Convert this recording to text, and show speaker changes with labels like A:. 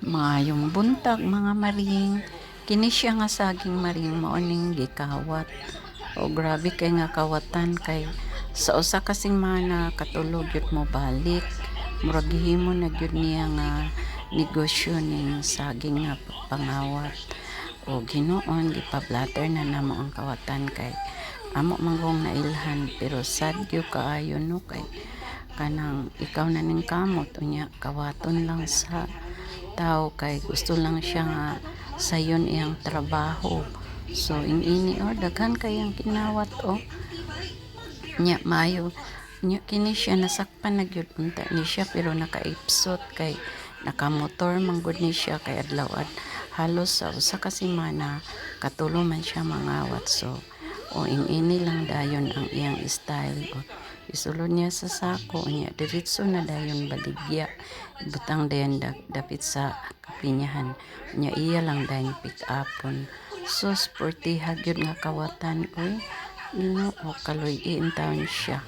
A: Maayong buntag mga maring. Kini siya nga saging maring maoning gikawat. O grabe kay nga kawatan kay sa usa kasing mana katulog yut mo balik. Murag gihimo na gyud niya nga negosyo ning saging nga pangawat. O Ginoon gipablatter na namo ang kawatan kay amo manggong nailhan pero sad gyud kaayo no kay kanang ikaw na ning kamot unya kawaton lang sa tao kay gusto lang siya nga sayon iyang trabaho. So ini oh daghan kayang kinawat oh. Nya mayo nya kini siya nasakpan na gyud unta ni siya pero nakaipsot kay nakamotor manggod ni siya kay adlaw ad halos sa usa ka semana katulo man siya mangawat. So o ini lang dayon ang iyang style o isulod niya sa sako niya diretso na dayon baligya butang dayon da- dapit sa kapinyahan. Niya iya lang dayon pick upon. So sporty hagyod nga kawatan oy. Ino o kaloy in town siya